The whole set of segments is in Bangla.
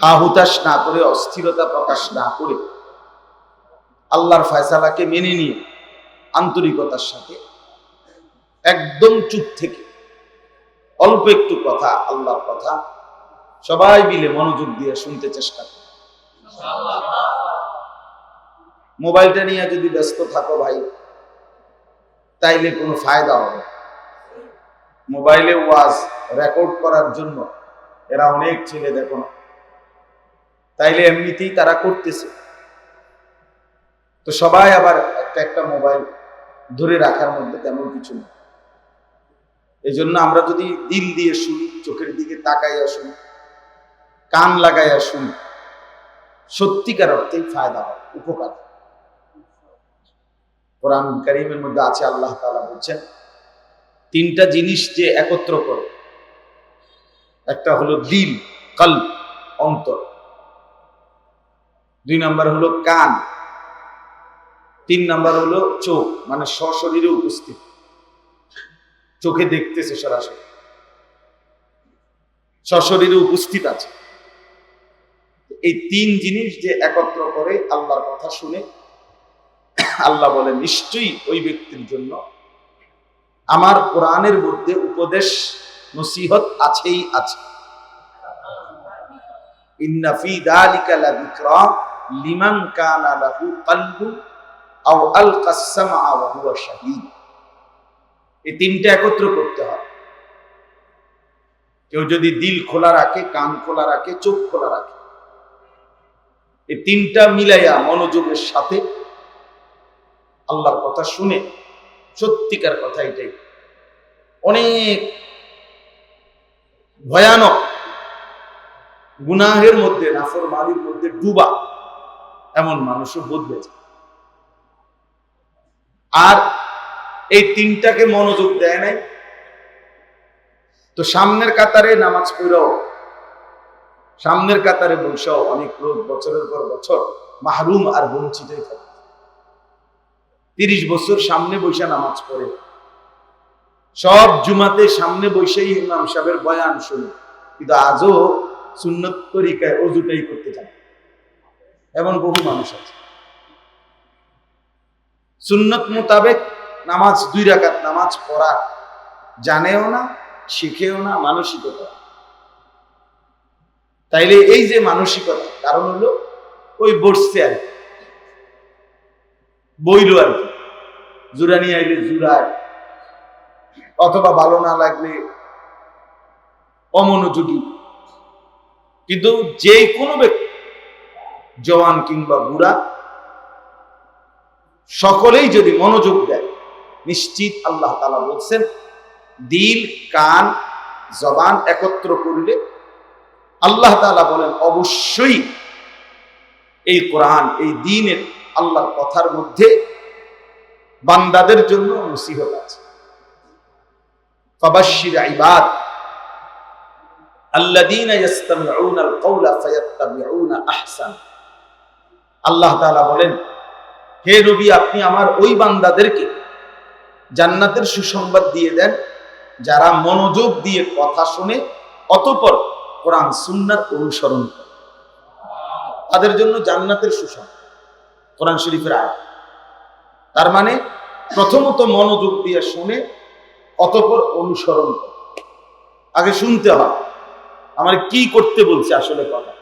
হা হুতাশ না করে, অস্থিরতা প্রকাশ না করে আল্লাহর ফয়সালাকে মেনে নিয়ে আন্তরিকতার সাথে একদম চুপ থেকে অল্প একটু কথা, আল্লাহর কথা সবাই মিলে মনোযোগ দিয়ে শুনতে চেষ্টা করে মোবাইলটা নিয়ে যদি ব্যস্ত থাকো ভাই, তাইলে কোনো ফায়দা হবে মোবাইলে ওয়াজ রেকর্ড করার জন্য এরা অনেক ছেলে দেখো না। তাইলে এমনিতেই তারা করতেছে। তো সবাই আবার একটা একটা মোবাইল ধরে রাখার মধ্যে তেমন কিছু নেই এই জন্য আমরা যদি দিল দিয়ে শুনি, চোখের দিকে তাকাইয়া শুনি, কান লাগাইয়া শুনি, সত্যিকার অর্থে ফায়দা হয়, উপকার কোরআন করিমের মধ্যে আছে, আল্লাহ তাআলা বলছেন, তিনটা জিনিস যে একত্র করে। একটা হলো দিল কাল অন্তর। দুই নাম্বার হলো কান। তিন নাম্বার হলো চোখ মানে সশরীরে উপস্থিত। চোখে দেখতেছে সরাসরি। সশরীরে উপস্থিত আছে। এই তিন জিনিস যে একত্র করে আল্লাহর কথা শুনে, আল্লাহ বলে নিশ্চয়ই ওই ব্যক্তির জন্য আমার কোরআনের মধ্যে উপদেশ নসিহত আছেই আছে। ইন্না ফি লিমান কানা লাহু কলবুন আও আলকাস সামআ ওয়া হুয়া শাহীদ। এই তিনটা একত্র করতে কেউ যদি দিল খোলা রাখে, কান খোলা রাখে, চোখ খোলা রাখে। এই তিনটা মিলাইয়া মনোযোগের সাথে আল্লাহর কথা শুনে সত্যিকার কথা এটাই। অনেক ভয়ানক। গুনাহের মধ্যে নাফর মালির মধ্যে ডুবা এমন মানুষও বদলে যায় আর এই তিনটাকে মনোযোগ দেয় নাই। তো সামনের কাতারে নামাজ পড়াও, সামনের কাতারে বসেও, অনেক লোক বছরের পর বছর মাহরুম আর বঞ্চিতই থাকে। তিরিশ বছর সামনে বৈশা নামাজ পড়ে। সব জুমাতে সামনে বৈশাই ইমাম সাহেবের বয়ান শুনে। কিন্তু আজও সুন্নত তরিকায় অজুটাই করতে চায়। এমন বহু মানুষ আছে। সুন্নত মোতাবেক নামাজ দুই রাকাত নামাজ পড়া জানেও না, শিখেও না, মানসিকতা। তাইলে এই যে মানসিকতা, কারণ হলো ওই বসছে আর কি। বইল আর কি। জুরা নিয়ে আইলে জুরায়। অথবা ভালো না লাগলে অমনোযোগী। কিন্তু যে কোনো ব্যক্তি, জওয়ান কিংবা বুড়া, সকলেই যদি মনোযোগ দেয়, নিশ্চিত আল্লাহ তালা বলছেন, দিল, কান, জবান একত্র করলে আল্লাহ তালা বলেন, অবশ্যই এই কোরআন, এই দিনের আল্লাহর কথার মধ্যে বান্দাদের জন্য নসিহত আছে। ফাবাশশির ইবাদ। আল্লাযীনা আহসান। আল্লাহ তাআলা বলেন, হে নবী, আপনি আমার ওই বান্দাদেরকে জান্নাতের সুসংবাদ দিয়ে দেন, যারা মনোযোগ দিয়ে কথা শুনে, অতঃপর কোরআন সুন্নার অনুসরণ করে। তাদের জন্য জান্নাতের সুসংবাদ। কোরআন শরীফের আয়াত। তার মানে প্রথমত মনোযোগ দিয়ে শুনে অতঃপর অনুসরণ করে। আগে শুনতে হয় আমার কি করতে বলছে আসলে কথা।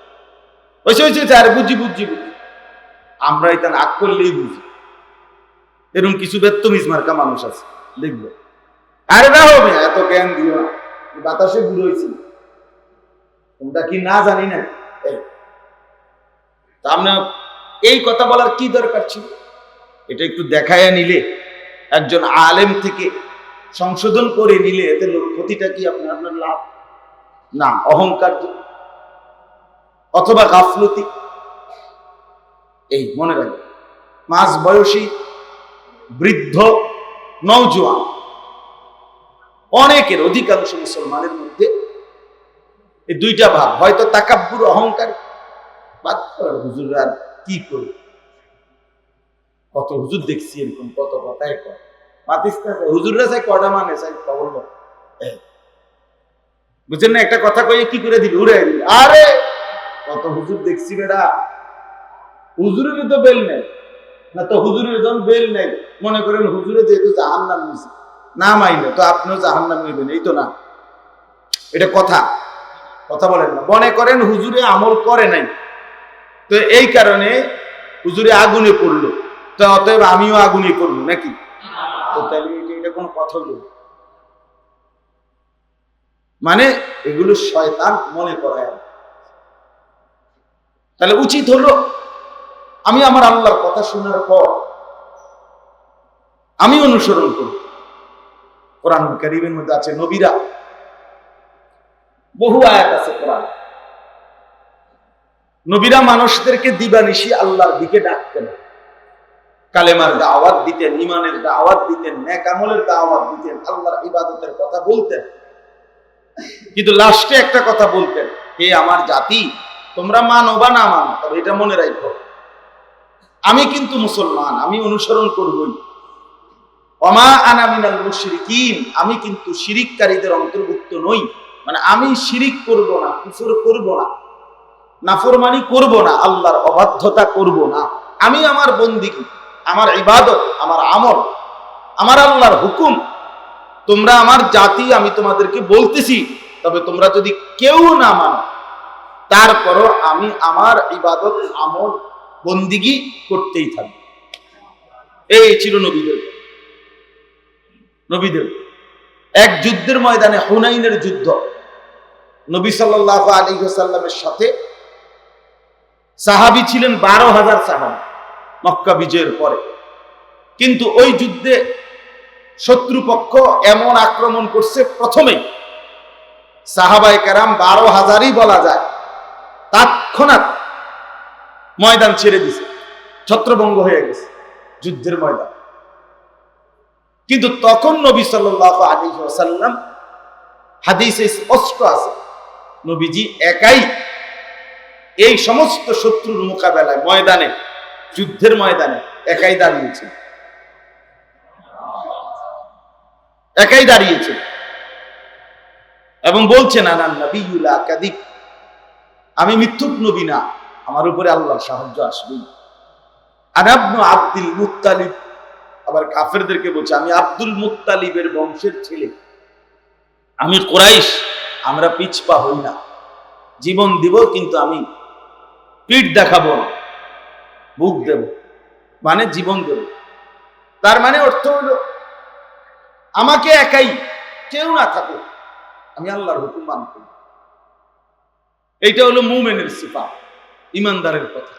ওইসে ওইসে আর বুঝি বুঝি বুঝি। আমরা এটা না করলেই বুঝি। এরকম কিছু বেত্তমিজ মার্কা মানুষ আছে, দেখবে। আরে না হবে, এত জ্ঞান দিও না। বাতাসে হয়েছি। তোমরা কি না জানি না। আমরা এই কথা বলার কি দরকার ছিল? এটা একটু দেখাইয়া নিলে একজন আলেম থেকে সংশোধন করে নিলে এতে ক্ষতিটা কি আপনার? আপনার লাভ? না, অহংকার অথবা গাফলতি। এই, মনে রাখবেন। মাঝ বয়সী বৃদ্ধ নৌজোয়ান অনেকের অধিকাংশ মুসলমানের মধ্যে এই দুইটা ভাব। হয়তো তাকাব্বুর অহংকার। বাদ হুজুর আর কি করি কত হুজুর দেখছি এরকম, কত কথাই কর মাতিস না হুজুররা চাই কটা মানে চাই। বুঝছেন না? একটা কথা কি করে উড়ে দিবি। আরে, কত হুজুর দেখছি বেড়া। হুজুরের তো বেল নেই। না তো হুজুরের বেল নেই। মনে করেন হুজুরে যেহেতু জাহান নাম নিছে, না মাইলে তো আপনিও জাহান নাম নেবেন, এই তো না। এটা কথা। কথা বলেন না। মনে করেন হুজুরে আমল করে নাই। তো এই কারণে হুজুরে আগুনে পড়ল। তো অতএব আমিও আগুনে পড়ল নাকি? মানে এগুলো শয়তান মনে করায় তাহলে উচিত হলো, আমি আমার আল্লাহর কথা শোনার পর আমি অনুসরণ করি কোরআন কারিমের মধ্যে আছে, নবীরা বহু আয়াত আছে কোরআন। নবীরা মানুষদেরকে দিবানিশি আল্লাহর দিকে ডাকতেন। কালেমার দাওয়াত দিতেন ইমানের দাওয়াত দিতেন নেকামলের দাওয়াত দিতেন, আল্লাহর ইবাদতের কথা বলতেন। কিন্তু লাস্টে একটা কথা বলতেন, হে আমার জাতি, তোমরা মানো বা না মানো, তবে এটা মনে রাখো। আমি কিন্তু মুসলমান, আমি অনুসরণ করবই। অমা আনা মিনাল মুশরিকিন, আমি কিন্তু শিরিককারীদের অন্তর্ভুক্ত নই। মানে আমি শিরিক করব না, কুফর করব না, নাফরমানি করব না, আল্লাহর অবাধ্যতা করব না। আমি আমার বন্দিগি আমার ইবাদত, আমার আমল, আমার আল্লাহর হুকুম, তোমরা আমার জাতি আমি তোমাদেরকে বলতেছি, তবে তোমরা যদি কেউ না মানো, তারপরও আমি আমার ইবাদত, আমল, বন্দিগি করতেই থাকব। এই ছিল নবীদের। নবীদের। এক যুদ্ধের ময়দানে হুনাইনের যুদ্ধ। নবী সাল্লাহ আলী সাল্লামের সাথে সাহাবি ছিলেন বারো হাজার সাহাবি। মক্কা বিজয়ের পরে। কিন্তু ওই যুদ্ধে শত্রুপক্ষ এমন আক্রমণ করছে, প্রথমেই সাহাবাই কারাম বারো হাজারই বলা যায়, তৎক্ষণাৎ ময়দান ছেড়ে দিছে ছত্রভঙ্গ হয়ে গেছে যুদ্ধের ময়দান। কিন্তু তখন নবী সাল্লাহ আলী সাল্লাম হাদিসে স্পষ্ট আছে, নবীজি একাই এই সমস্ত শত্রুর মোকাবেলায় ময়দানে যুদ্ধের ময়দানে একাই দাঁড়িয়েছে। একাই দাঁড়িয়েছে। এবং বলছেন আনান নবীলা কাদিক আমি মিথ্যুক নবী না, আমার উপরে আল্লাহর সাহায্য আসবে আনাবনু আব্দুল মুত্তালিব। আবার কাফেরদেরকে বলছে, আমি আব্দুল মুত্তালিবের বংশের ছেলে। আমি কোরাইশ, আমরা পিছপা হই না। জীবন দিব, কিন্তু আমি পিঠ দেখাবো না। বুক দেব মানে জীবন দেব। তার মানে অর্থ হলো আমাকে একাই কেউ না থাকুক, আমি আল্লাহর হুকুম মানব। এইটা হলো মুমেনের সিফা ইমানদারের কথা।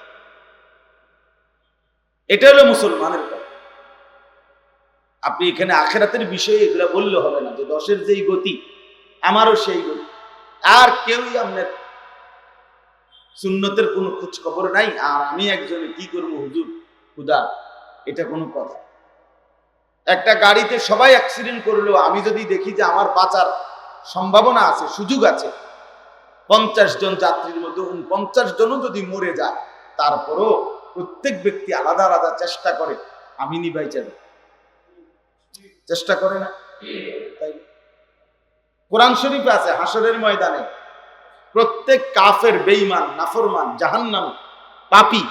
এটা হলো মুসলমানের কথা। আপনি এখানে আখেরাতের বিষয়ে এগুলা বললে হবে না যে দশের যেই গতি, আমারও সেই গতি। আর কেউই আপনার সুন্নতের কোনো খোঁজ খবর নাই, আর আমি একজনে কি করব হুজুর? খুদা, এটা কোনো কথা। একটা গাড়িতে সবাই অ্যাক্সিডেন্ট করল আমি যদি দেখি যে আমার বাঁচার সম্ভাবনা আছে, সুযোগ আছে, পঞ্চাশ জন যাত্রীর মধ্যে পঞ্চাশ জনও যদি মরে যায়, তারপরও প্রত্যেক ব্যক্তি আলাদা আলাদা চেষ্টা করে, আমি নিবাই যাবে। চেষ্টা করে না? তাই কোরআন শরীফ আছে হাসরের ময়দানে প্রত্যেক কাফের বেইমান নাফরমান, জাহান্নাম, পাপি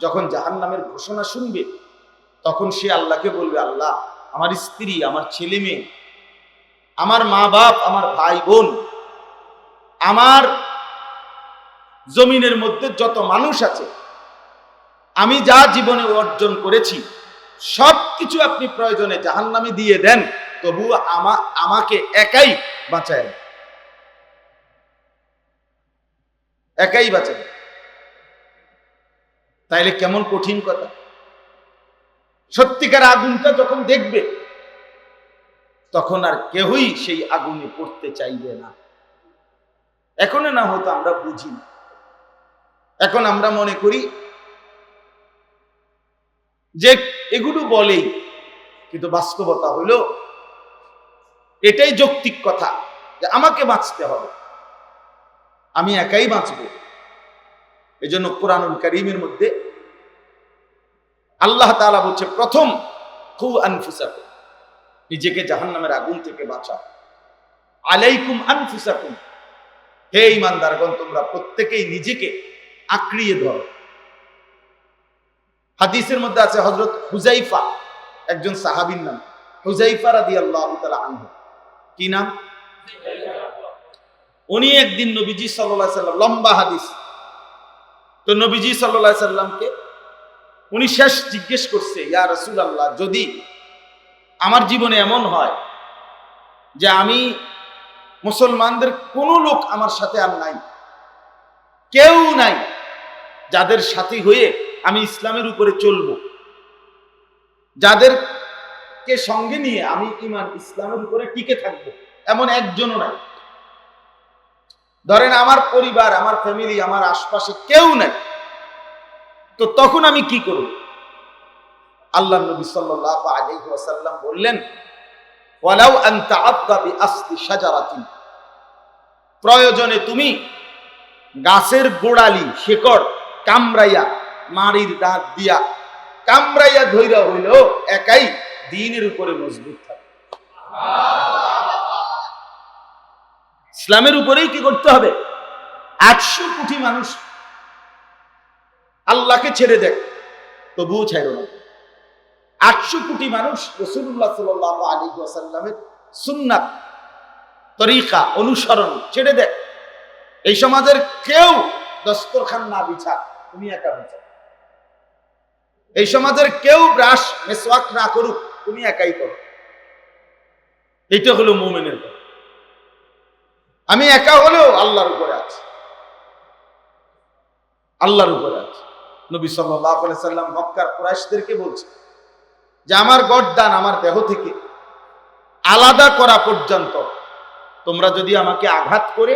যখন জাহান্নামের ঘোষণা শুনবে, তখন সে আল্লাহকে বলবে, আল্লাহ, আমার স্ত্রী, আমার ছেলে মেয়ে, আমার মা বাপ, আমার ভাই বোন, আমার জমিনের মধ্যে যত মানুষ আছে, আমি যা জীবনে অর্জন করেছি সব কিছু আপনি প্রয়োজনে জাহান্নামে দিয়ে দেন তবু আমা, আমাকে একাই বাঁচায় একাই বাঁচায় তাইলে কেমন কঠিন কথা। সত্যিকার আগুনটা যখন দেখবে, তখন আর কেউই সেই আগুনে পড়তে চাইবে না। এখনও না হয়তো আমরা বুঝি না। এখন আমরা মনে করি যে এগুলো বলেই কিন্তু বাস্তবতা হলো এটাই যৌক্তিক কথা যে আমাকে বাঁচতে হবে। আমি একাই বাঁচব। এজন্য কোরআনুল করিমের মধ্যে আল্লাহ তাআলা বলছে, প্রথম নিজেকে জাহান্নামের আগুন থেকে বাঁচাও। আলাইকুম আনফুসাকুম, হে ইমানদারগণ তোমরা প্রত্যেকেই নিজেকে আঁকড়িয়ে ধরো। হাদিসের মধ্যে আছে হজরত হুজাইফা একজন সাহাবীর নাম হুজাইফা রাদি আল্লাহ আনহু। কি নাম? উনি একদিন নবীজি সাল্লাহ সাল্লাম, লম্বা হাদিস। তো নবীজি সাল্লাহ সাল্লামকে উনি শেষ জিজ্ঞেস করছে, ইয়া রসুল আল্লাহ যদি আমার জীবনে এমন হয় যে আমি মুসলমানদের কোনো লোক আমার সাথে আর নাই, কেউ নাই যাদের সাথী হয়ে আমি ইসলামের উপরে চলব, যাদেরকে সঙ্গে নিয়ে আমি ইমান ইসলামের উপরে টিকে থাকব, এমন একজনও নাই। ধরেন আমার পরিবার, আমার ফ্যামিলি আমার আশপাশে কেউ নাই। তো তখন আমি কি করব? আল্লাহ নবী সাল্লাল্লাহু আলাইহি ওয়াসাল্লাম বললেন, ওয়ালাউ আন তাআদ্দা বিআসলি শাজারাতিন। প্রয়োজনে তুমি গাছের গোড়ালি, শেকড় কামড়াইয়া মারির দাঁত দিয়া কামড়াইয়া ধৈরা হইল একাই দিনের উপরে মজবুত থাকে ইসলামের উপরেই কি করতে হবে? একশো কোটি মানুষ আল্লাহকে ছেড়ে দেখ তবুও ছাইল না। আটশো কোটি মানুষ রসুল্লাহ সাল আলী ওয়াসাল্লামের সুন্নাত, তরিকা, অনুসরণ ছেড়ে দেখ এই সমাজের কেউ দস্তরখান না বিছা, তুমি একা বিছা। এই সমাজের কেউ ব্রাশ, মেসওয়াক না করুক, তুমি একাই করো। এটা হলো মোমেনের কথা। আমি একা হলেও আল্লাহর উপরে আছি। আল্লাহর উপরে আছি। নবী সাল্লাম মক্কার কুরাইশদেরকে বলছে যে, আমার গডদান আমার দেহ থেকে আলাদা করা পর্যন্ত তোমরা যদি আমাকে আঘাত করে,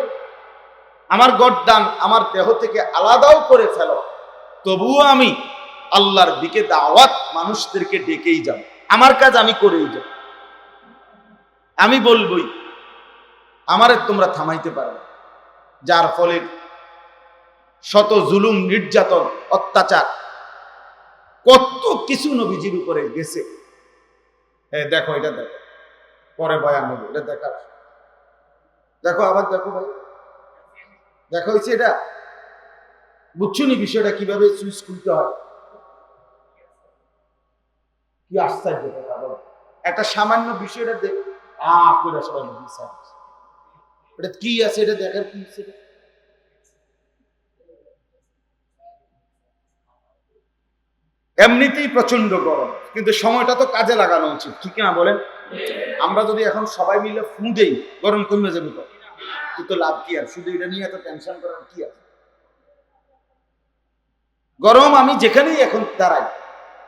আমার গডদান আমার দেহ থেকে আলাদাও করে ফেলো, তবুও আমি আল্লাহর দিকে দাওয়াত মানুষদেরকে ডেকেই যাব। আমার কাজ আমি করেই যাব। আমি বলবই আমারে তোমরা থামাইতে পারো যার ফলে শত জুলুম, নির্যাতন, অত্যাচার কত কিছু নবীজির উপরে গেছে। হ্যাঁ দেখো, এটা দেখো। পরে বয়ান নেব এটা দেখা দেখো, আবার দেখো ভাই। দেখা হয়েছে এটা। বুঝছ নি বিষয়টা কীভাবে সুইচ খুলতে হয়? কি আশ্চর্য একটা সামান্য বিষয়টা দেখ। আ করে সবাই এটা কি আছে এটা দেখার কি এমনিতেই প্রচণ্ড গরম, কিন্তু সময়টা তো কাজে লাগানো উচিত, ঠিক না বলেন? আমরা যদি এখন সবাই মিলে ফু দেই, গরম কমে যাবে তো। কিন্তু লাভ কি আর? শুধু এটা নিয়ে এত টেনশন করার কি আছে? গরম আমি যেখানেই এখন দাঁড়াই,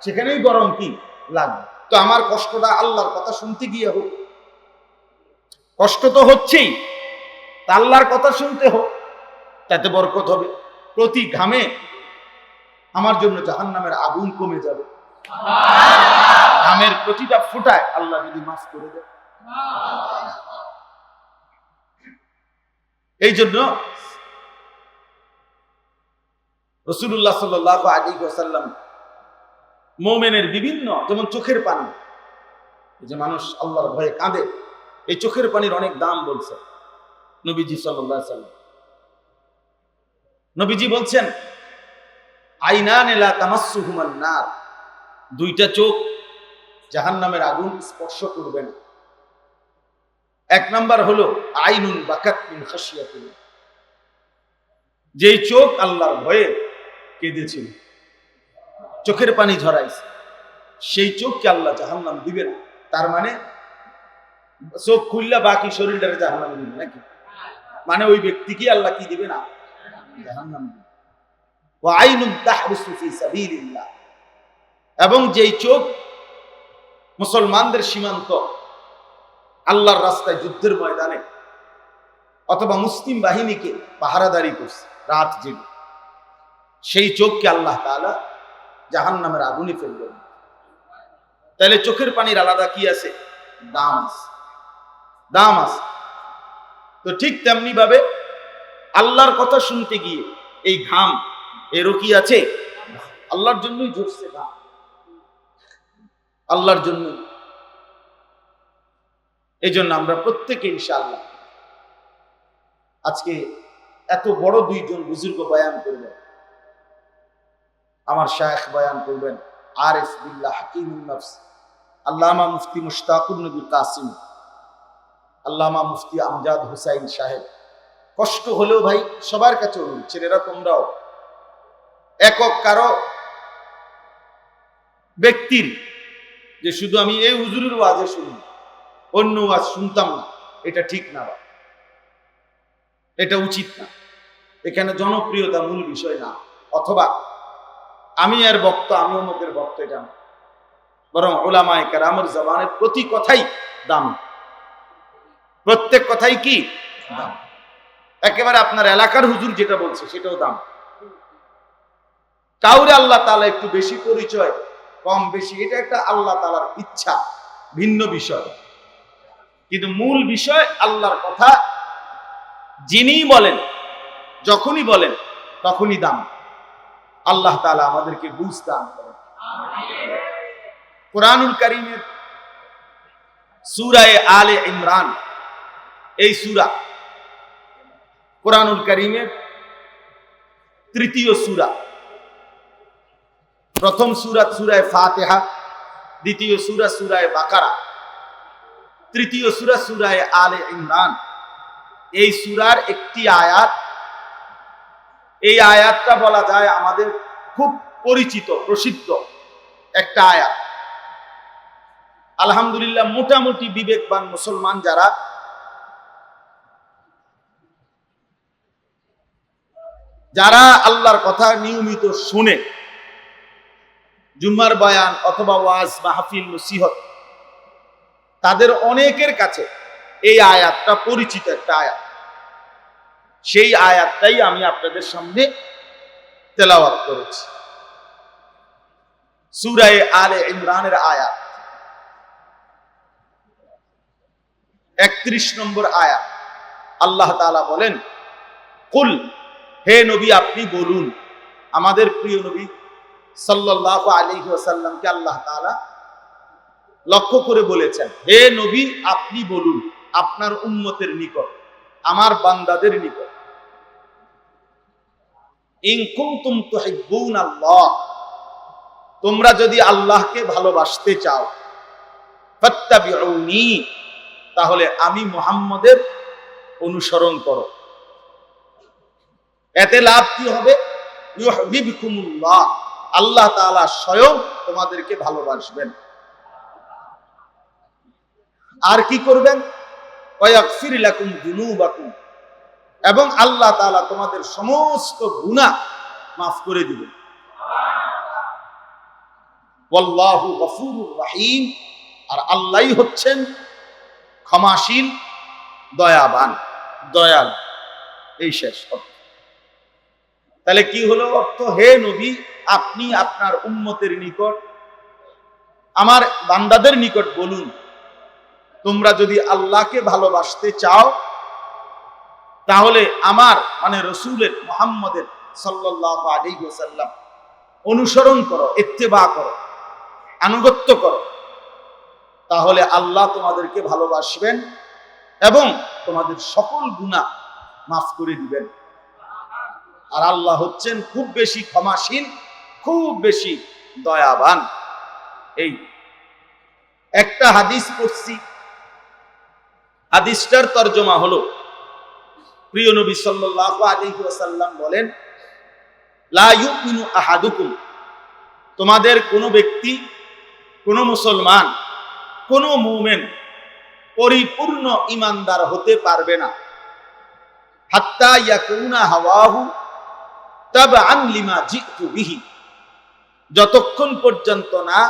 সেখানেই গরম কি লাগবে? তো আমার কষ্টটা আল্লাহর কথা শুনতে গিয়ে হোক। কষ্ট তো হচ্ছেই তা আল্লাহর কথা শুনতে হোক, তাতে বরকত হবে। প্রতি ঘামে আমার জন্য জাহান নামের আগুন কমে যাবে। ঘামের প্রতিটা ফুটায় আল্লাহ যদি মাফ করে দেয় এই জন্য রসুল্লাহ সাল্লাহ আলী ওসাল্লাম মোমেনের বিভিন্ন, যেমন চোখের পানি যে মানুষ আল্লাহর ভয়ে কাঁদে, এই চোখের পানির অনেক দাম বলছে। নবীজি সাল্লাম। নবীজি বলছেন, আইনান এলা তামাসু হুমান নার। দুইটা চোখ জাহান নামের আগুন স্পর্শ করবে না। এক নাম্বার হলো, আইনুন বাকাত মিন খাসিয়াতিন যেই চোখ আল্লাহর ভয়ে কেঁদেছিল, চোখের পানি ঝরাইছে, সেই চোখকে আল্লাহ জাহান্নাম দিবে না। তার মানে চোখ খুললে বাকি শরীরটারে জাহান্নাম দিবে নাকি? মানে ওই ব্যক্তিকে আল্লাহ কি দিবে না? এবং যেই চোখ মুসলমানদের সীমান্ত, আল্লাহর রাস্তায় যুদ্ধের ময়দানে, অথবা মুসলিম বাহিনীকে পাহারাদারি করছে রাত জেগে, সেই চোখকে আল্লাহ তাআলা জাহান নামের আগুনে ফেলবেন তাহলে চোখের পানির আলাদা কি আছে? দাম আছে। দাম আছে। তো ঠিক তেমনি ভাবে আল্লাহর কথা শুনতে গিয়ে এই ঘাম এরও কি আছে? আল্লাহর জন্যই ঝরছে ঘাম। আল্লাহর জন্য এই জন্য আমরা প্রত্যেকে ইনশাআল্লাহ আজকে এত বড় দুইজন বুজুর্গ বয়ান করবেন। আমার শায়েখ বয়ান করবেন, আরিফ বিল্লাহ হাকিম আল্লামা মুফতি মুশতাকুর নবী কাসিম। আল্লামা মুফতি আমজাদ হুসাইন সাহেব। কষ্ট হলেও ভাই সবার কাছে অনুরোধ, ছেলেরা তোমরাও। একক কারও ব্যক্তির, যে শুধু আমি এই হুজুরের ওয়াজে শুনি, অন্য ওয়াজ শুনতাম না, এটা ঠিক না ভাই। এটা উচিত না। এখানে জনপ্রিয়তা মূল বিষয় না। অথবা আমি আর বক্ত আমি অমুকের বক্ত এটা। বরং ওলামায় কারামের জবানের প্রতি কথাই দাম। প্রত্যেক কথাই কি? একেবারে আপনার এলাকার হুজুর যেটা বলছে, সেটাও দাম। কাউরে আল্লাহ তালা একটু বেশি পরিচয়, কম বেশি, এটা একটা আল্লাহ তালার ইচ্ছা, ভিন্ন বিষয়। কিন্তু মূল বিষয় আল্লাহর কথা, যিনি বলেন, যখনই বলেন, তখনই দাম। আল্লাহ তালা আমাদেরকে বুঝ দান করেন। কোরআনুল করিমের সুরায় আলে ইমরান এই সুরা। কোরআনুল করিমের তৃতীয় সুরা। প্রথম সুরা সুরায় ফাতেহা, দ্বিতীয় সুরা সুরায় বাকারা, তৃতীয় সুরা সুরায় আলে ইমরান। এই সুরার একটি আয়াত, এই আয়াতটা বলা যায় আমাদের খুব পরিচিত, প্রসিদ্ধ একটা আয়াত। আলহামদুলিল্লাহ, মোটামুটি বিবেকবান মুসলমান যারা যারা আল্লাহর কথা নিয়মিত শুনে, জুম্মার বয়ান অথবা ওয়াজ, মাহফিল, নসিহত, তাদের অনেকের কাছে এই আয়াতটা পরিচিত একটা আয়াত। সেই আয়াতটাই আমি আপনাদের সামনে তেলাওয়াত করেছি। সুরায় আলে ইমরানের আয়াত। একত্রিশ নম্বর আয়াত। আল্লাহ তাআলা বলেন, কুল হে নবী, আপনি বলুন, আমাদের প্রিয় নবী সাল্লাল্লাহু আলাইহি ওয়াসাল্লামকে আল্লাহ তাআলা লক্ষ্য করে বলেছেন, হে নবী, আপনি বলুন, আপনার উম্মতের নিকট, আমার বান্দাদের নিকট, ইন কুনতুম তুহিব্বুন আল্লাহ তোমরা যদি আল্লাহকে ভালোবাসতে চাও তাহলে আমি মুহাম্মদের অনুসরণ করো। এতে লাভ কি হবে? আল্লাহ তাআলা স্বয়ং তোমাদেরকে ভালোবাসবেন। আর কি করবেন? এবং আল্লাহ তাআলা তোমাদের সমস্ত গুনাহ মাফ করে গফুরুর রহিম। আর আল্লাহই হচ্ছেন ক্ষমাশীল, দয়াবান, দয়াল। এই শেষ অর্থ। তাহলে কি হলো অর্থ? হে নবী, আপনি আপনার উম্মতের নিকট, আমার বান্দাদের নিকট বলুন, তোমরা যদি আল্লাহকে ভালোবাসতে চাও, তাহলে আমার মানে রসুলের, মোহাম্মদের সাল্লাহ অনুসরণ করো, ইত্তেবা করো, আনুগত্য করো। তাহলে আল্লাহ তোমাদেরকে ভালোবাসবেন এবং তোমাদের সকল গুণা মাফ করে দিবেন। আর আল্লাহ হচ্ছেন খুব বেশি ক্ষমাশীল খুব বেশি দয়াবান। এই একটা হাদিস পড়ছি। হাদিসটার তর্জমা হলো, প্রিয় নবী সাল্লাল্লাহু আলাইহি ওয়াসাল্লাম বলেন, লা ইউমিনু আহাদুকুম। তোমাদের কোনো ব্যক্তি, কোনো মুসলমান, কোনো মুমেন পরিপূর্ণ ইমানদার হতে পারবে না। হাত্তা ইয়াকুনা হাওয়াহু যতক্ষণ পর্যন্ত না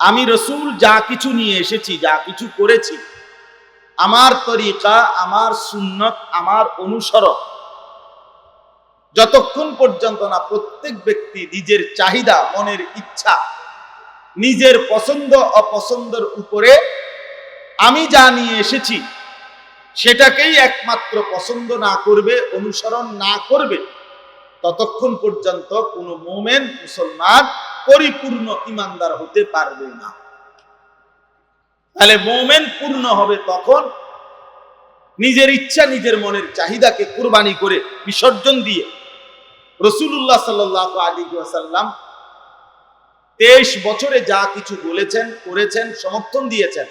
আমি রসুল যা কিছু নিয়ে এসেছি, যা কিছু করেছি, আমার তরিকা, আমার সুন্নত, আমার অনুসরণ, যতক্ষণ পর্যন্ত না প্রত্যেক ব্যক্তি নিজের চাহিদা, মনের ইচ্ছা, নিজের পছন্দ, অপছন্দের উপরে আমি যা নিয়ে এসেছি, সেটাকেই একমাত্র পছন্দ না করবে, অনুসরণ না করবে ততক্ষণ পর্যন্ত কোনো মোমেন মুসলমান পরিপূর্ণ ইমানদার হতে পারবে না। তাহলে মোমেন পূর্ণ হবে তখন নিজের ইচ্ছা, নিজের মনের চাহিদাকে কুরবানি করে বিসর্জন দিয়ে রসুল্লাহ সাল্লাহ আলী ওয়াসাল্লাম তেইশ বছরে যা কিছু বলেছেন, করেছেন, সমর্থন দিয়েছেন।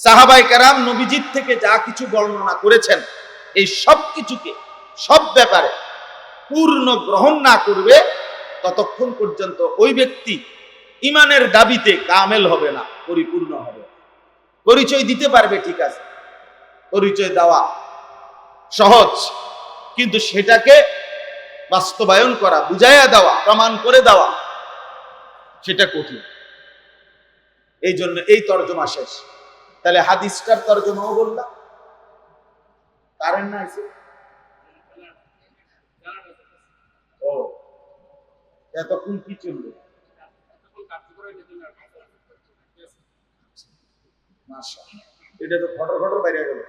সাহাবাই কারাম নবীজিৎ থেকে যা কিছু বর্ণনা করেছেন, এই সব কিছুকে, সব ব্যাপারে পূর্ণ গ্রহণ না করবে, ততক্ষণ পর্যন্ত ওই ব্যক্তি ইমানের দাবিতে কামেল হবে না, পরিপূর্ণ হবে পরিচয় দিতে পারবে, ঠিক আছে। পরিচয় দেওয়া সহজ, কিন্তু সেটাকে বাস্তবায়ন করা, বুঝাইয়া দেওয়া, প্রমাণ করে দেওয়া, সেটা কঠিন। এই জন্য এই তর্জমা শেষ। তাহলে হাদিসটার তর্জমাও বললাম। কারেন্ট না এতক্ষণ কি এটা তো ফটর ফটর বাইরে গেল।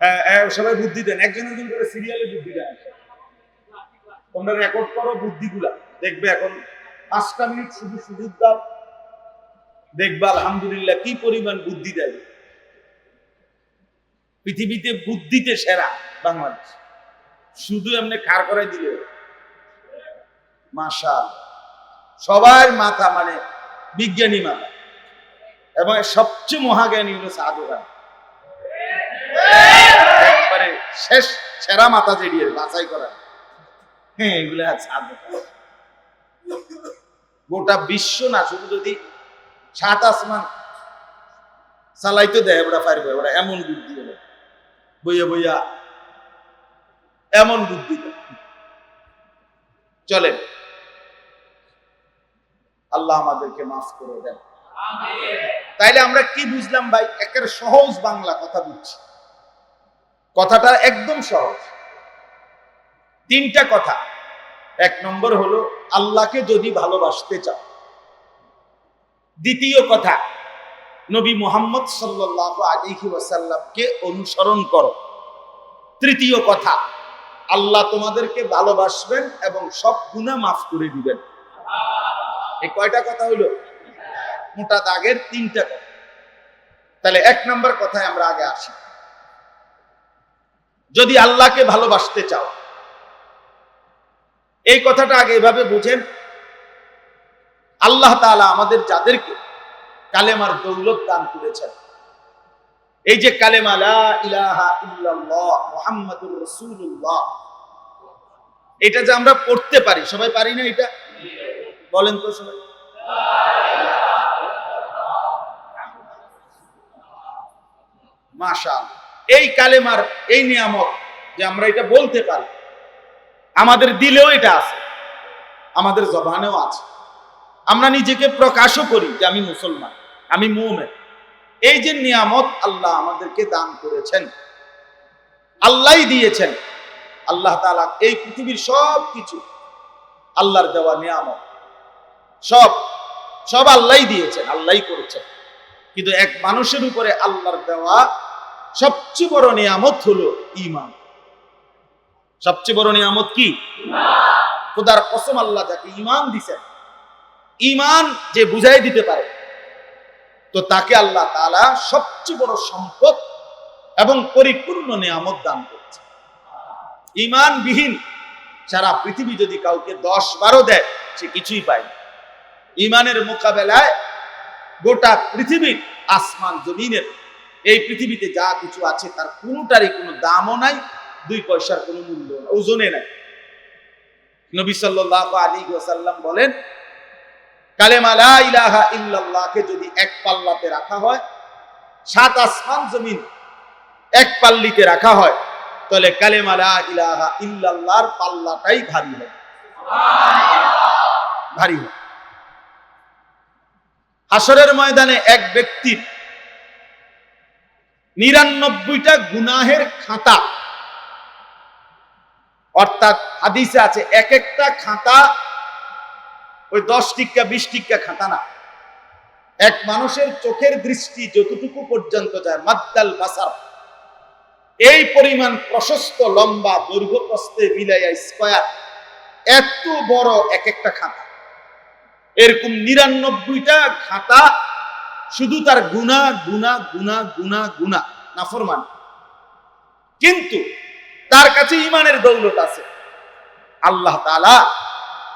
হ্যাঁ, হ্যাঁ, সবাই বুদ্ধি দেন। একজন একজন করে সিরিয়ালে বুদ্ধি দেন। তোমরা রেকর্ড করো বুদ্ধিগুলা। দেখবে এখন পাঁচটা মিনিট শুধু সুযোগ দাও। দেখবা আলহামদুলিল্লাহ কি পরিমাণ বুদ্ধি দেয়। পৃথিবীতে বুদ্ধিতে সেরা বাংলাদেশ। শুধু এমনি খার করাই দিলে মাশা সবার মাথা মানে বিজ্ঞানী মাথা। এবং সবচেয়ে মহাজ্ঞানী হলো সাধু শেষ সেরা মাথা জেডিয়ে বাছাই করা। হ্যাঁ এগুলো সাধু গোটা বিশ্ব না, শুধু যদি সাত আসমান চালাইতে দেয়, ওরা পারবে, ওরা এমন বুদ্ধি। বইয়া বইয়া এমন বুদ্ধি। চলেন। আল্লাহ আমাদেরকে মাফ করে দেন। তাইলে আমরা কি বুঝলাম ভাই? একের সহজ বাংলা কথা বুঝছি। কথাটা একদম সহজ। তিনটা কথা। এক নম্বর হলো, আল্লাহকে যদি ভালোবাসতে চাও। দ্বিতীয় কথা নবী মোহাম্মদ সাল্লাহ আলিহি ওয়াসাল্লামকে অনুসরণ করো। তৃতীয় কথা, আল্লাহ তোমাদেরকে ভালোবাসবেন এবং সব গুণা মাফ করে দিবেন। এই কয়টা কথা হইল? মোটা দাগের তিনটা কথা। তাহলে এক নম্বর কথায় আমরা আগে আসি। যদি আল্লাহকে ভালোবাসতে চাও, এই কথাটা আগে এভাবে বুঝেন। আল্লাহ তাআলা আমাদের যাদেরকে কালেমার দৌলত দান করেছেন। এই যে কালেমা এটা যে আমরা পড়তে পারি, সবাই পারি না এটা? বলেন তো সবাই। এই কালেমার, এই নিয়ামক যে আমরা এটা বলতে পারি, আমাদের দিলেও এটা আছে, আমাদের জবানেও আছে। আমরা নিজেকে প্রকাশও করি যে আমি মুসলমান। আমি মুমেন। এই যে নিয়ামত আল্লাহ আমাদেরকে দান করেছেন আল্লাহ দিয়েছেন আল্লাহ তাআলা এই পৃথিবীর সব কিছু আল্লাহর দেওয়া নিয়ামত। সব সব আল্লাহই দিয়েছেন আল্লাহই করেছেন। কিন্তু এক মানুষের উপরে আল্লাহর দেওয়া সবচেয়ে বড় নিয়ামত হলো ইমান সবচেয়ে বড় নিয়ামত কি? খোদার কসম আল্লাহ যাকে ঈমান দিছেন ইমান যে বুঝাই দিতে পারে তো তাকে আল্লাহ তাআলা সবচেয়ে বড় সম্পদ এবং পরিপূর্ণ নিয়ামত দান করছে। ঈমানবিহীন সারা পৃথিবী যদি কাউকে দশ বারো দেয়, সে কিছুই পায় ইমানের মোকাবেলায় গোটা পৃথিবীর আসমান জমিনের, এই পৃথিবীতে যা কিছু আছে তার কোনোটারই কোনো দামও নাই, দুই পয়সার কোনো মূল্য ওজনে নাই। নবী সাল্লাল্লাহু আলাইহি ওয়াসাল্লাম বলেন কালেমা লা ইলাহা ইল্লাল্লাহকে যদি এক পাল্লাতে রাখা হয়, সাত আসমান জমিন এক পাল্লিতে রাখা হয়, তাহলে কালেমা লা ইলাহা ইল্লাল্লাহর পাল্লাটাই ভারী হবে ভারী হবে হাসরের ময়দানে এক ব্যক্তির নিরানব্বইটা গুনাহের খাতা, অর্থাৎ হাদিসে আছে, এক একটা খাতা ওই দশ টিক্কা, বিশ টিক্কা খাতা না। এক মানুষের চোখের দৃষ্টি যতটুকু পর্যন্ত যায়, মাদ্দাল বাসার। এই পরিমাণ প্রশস্ত, লম্বা দৈর্ঘ্য প্রস্তে মিলাইয়া স্কয়ার এত বড় এক একটা খাতা। এরকম নিরানব্বইটা খাতা শুধু তার গুণা গুণা গুণা গুণা গুণা, নাফরমান। কিন্তু তার কাছে ইমানের দৌলত আছে। আল্লাহ তাআলা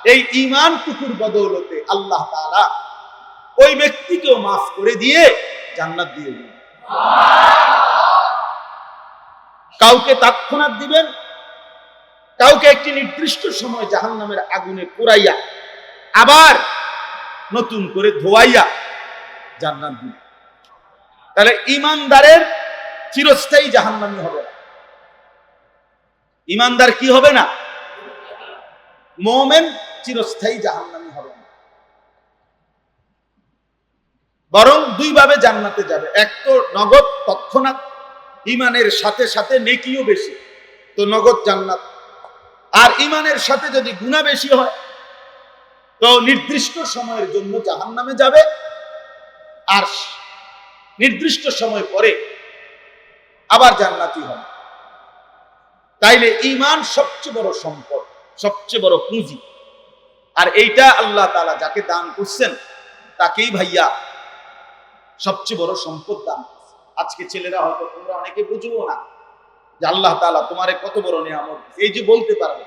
এই ইমান টুকুর বদৌলতে আল্লাহ তাআলা ওই ব্যক্তিকেও মাফ করে দিয়ে জান্নাত দিয়ে দিবেন কাউকে তৎক্ষণাৎ দিবেন, কাউকে একটি নির্দিষ্ট সময় জাহান্নামের আগুনে পোড়াইয়া আবার নতুন করে ধোয়াইয়া জান্নাত দিবেন তাহলে ইমানদারের চিরস্থায়ী জাহান্নামী হবে না। ইমানদার কি হবে না? মোমেন চিরস্থায়ী জাহান্নামী হবে না। বরং দুইভাবে জান্নাতে যাবে। এক তো নগদ তৎক্ষণাৎ ইমানের সাথে সাথে নেকিও বেশি, তো নগদ জান্নাত। আর ইমানের সাথে যদি গুণা বেশি হয়, তো নির্দিষ্ট সময়ের জন্য জাহান্নামে যাবে। আর নির্দিষ্ট সময় পরে আবার জান্নাতি হবে। তাইলে ইমান সবচেয়ে বড় সম্পদ। সবচেয়ে বড় পুঁজি। আর এইটা আল্লাহ তালা যাকে দান করছেন, তাকেই ভাইয়া সবচেয়ে বড় সম্পদ দান আজকে ছেলেরা হয়তো তোমরা অনেকে বুঝব না যে আল্লাহ তালা তোমারে কত বড় নিয়ামত এই যে বলতে পারবে